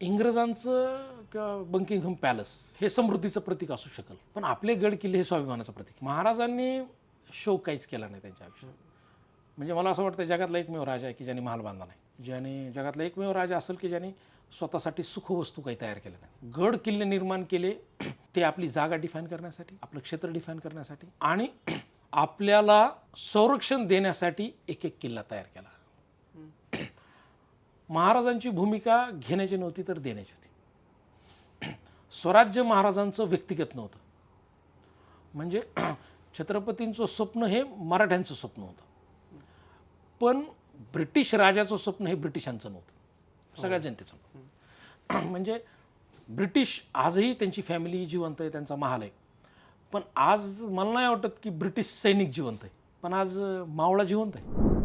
इंग्रजांचं किंवा बंकिंगहम पॅलेस हे समृद्धीचं प्रतीक असू शकेल. पण आपले गड किल्ले हे स्वाभिमानाचं प्रतीक. महाराजांनी शोक काहीच केला नाही त्यांच्या आयुष्यात. म्हणजे मला असं वाटतं जगातला एकमेव राजा आहे की ज्याने महाल बांधला नाही. ज्याने जगातला एकमेव राजा असेल की ज्याने स्वतःसाठी सुखवस्तू काही तयार केल्या नाही. गड किल्ले निर्माण केले ते आपली जागा डिफाईन करण्यासाठी आपलं क्षेत्र डिफाईन करण्यासाठी आणि आपल्याला संरक्षण देण्यासाठी एक एक किल्ला तयार केला. महाराजांची भूमिका घेण्याची नव्हती तर देण्याची होती. स्वराज्य महाराजांचं व्यक्तिगत नव्हतं. म्हणजे छत्रपतींचं स्वप्न हे मराठ्यांचं स्वप्न होतं. पण ब्रिटिश राजाचं स्वप्न हे ब्रिटिशांचं नव्हतं. सगळ्या जनतेचं नव्हतं. म्हणजे ब्रिटिश आजही त्यांची फॅमिली जिवंत आहे त्यांचा महाल आहे. पण आज मला नाही वाटत की ब्रिटिश सैनिक जिवंत आहे. पण आज मावळा जिवंत आहे.